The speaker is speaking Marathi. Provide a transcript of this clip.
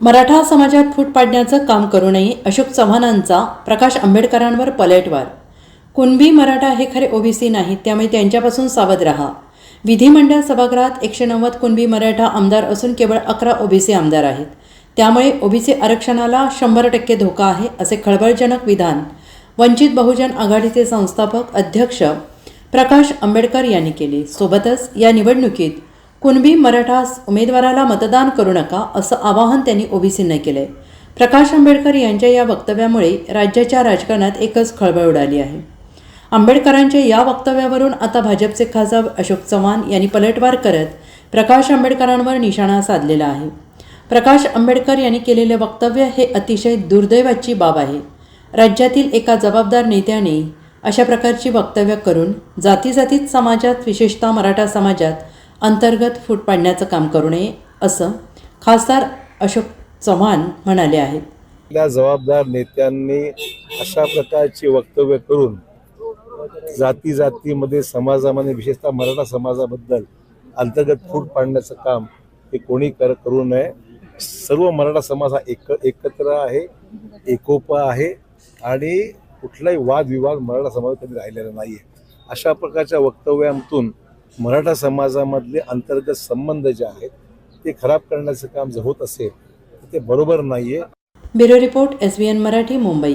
मराठा समाजात फूट पाडण्याचं काम करू नये अशोक चव्हाणांचा प्रकाश आंबेडकरांवर पलटवार. कुणबी मराठा हे खरे ओबीसी नाहीत त्यामुळे त्यांच्यापासून सावध राहा. विधिमंडळ सभागृहात एकशे नव्वद कुणबी मराठा आमदार असून केवळ अकरा ओबीसी आमदार आहेत. त्यामुळे ओबीसी आरक्षणाला शंभर टक्के धोका आहे असे खळबळजनक विधान वंचित बहुजन आघाडीचे संस्थापक अध्यक्ष प्रकाश आंबेडकर यांनी केले. सोबतच या निवडणुकीत कुणबी मराठा उमेदवाराला मतदान करू नका असं आवाहन त्यांनी ओबीसींना केलंय. प्रकाश आंबेडकर यांच्या या वक्तव्यामुळे राज्याच्या राजकारणात एकच खळबळ उडाली आहे. आंबेडकरांच्या या वक्तव्यावरून आता भाजपचे खासदार अशोक चव्हाण यांनी पलटवार करत प्रकाश आंबेडकरांवर निशाणा साधलेला आहे. प्रकाश आंबेडकर यांनी केलेले वक्तव्य हे अतिशय दुर्दैवाची बाब आहे. राज्यातील एका जबाबदार नेत्याने अशा प्रकारची वक्तव्य करून जाती जातीत समाजात विशेषतः मराठा समाजात अंतर्गत फूट पाडण्याचं काम करू नये असं खासदार अशोक चव्हाण म्हणाले आहेत. आपल्या जबाबदार नेत्यांनी अशा प्रकारची वक्तव्य करून जाती जातीमध्ये समाजामध्ये विशेषतः मराठा समाजाबद्दल अंतर्गत फूट पाडण्याचं काम हे कोणी कर करू नये. सर्व मराठा समाज हा एक एकत्र आहे एकोपा आहे आणि कुठलाही वादविवाद मराठा समाजात कधी राहिलेला नाही आहे अशा प्रकारच्या वक्तव्यातून मराठा समाजामधले अंतर्गत संबंध जे आहेत ते खराब करण्याचं काम जर होत असेल तर ते बरोबर नाही आहे bureau report S B N Marathi Mumbai.